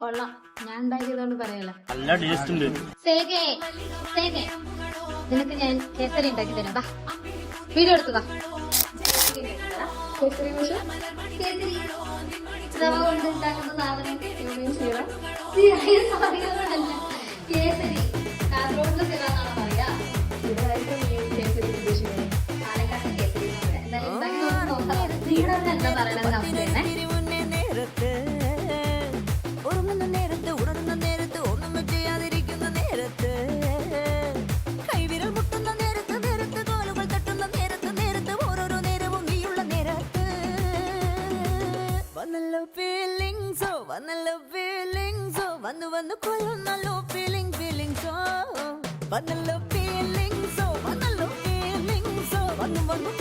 കൊള്ളാം. ഞാൻ ഉണ്ടാക്കിയതുകൊണ്ട് പറയല നല്ല ടേസ്റ്റ് ഉണ്ട്. സേകേ സേകേ. നിനക്ക് ഞാൻ കേസരി ഉണ്ടാക്കി തരാം. വാ. വീഡിയോ എടുത്തുക കേസരി കേസരി. റവ കൊണ്ട് ഉണ്ടാക്കുന്ന സാധനം സാധനങ്ങളല്ല കേസരി. കാസർഗോഡിലെ സിറ എന്നാണ് പറയാ പാലക്കാട് കേസരി എന്ന് പറയാം. എന്തായാലും എന്താ പറയണത് അവസ്ഥയാണ് തിരുമുന്നേ వందలో ఫీలింగ్స్ వందలో ఫీలింగ్స్ వంద వంద కొలున్నలో ఫీలింగ్ ఫీలింగ్స్ వందలో ఫీలింగ్స్ వందలో ఫీలింగ్స్ వంద వంద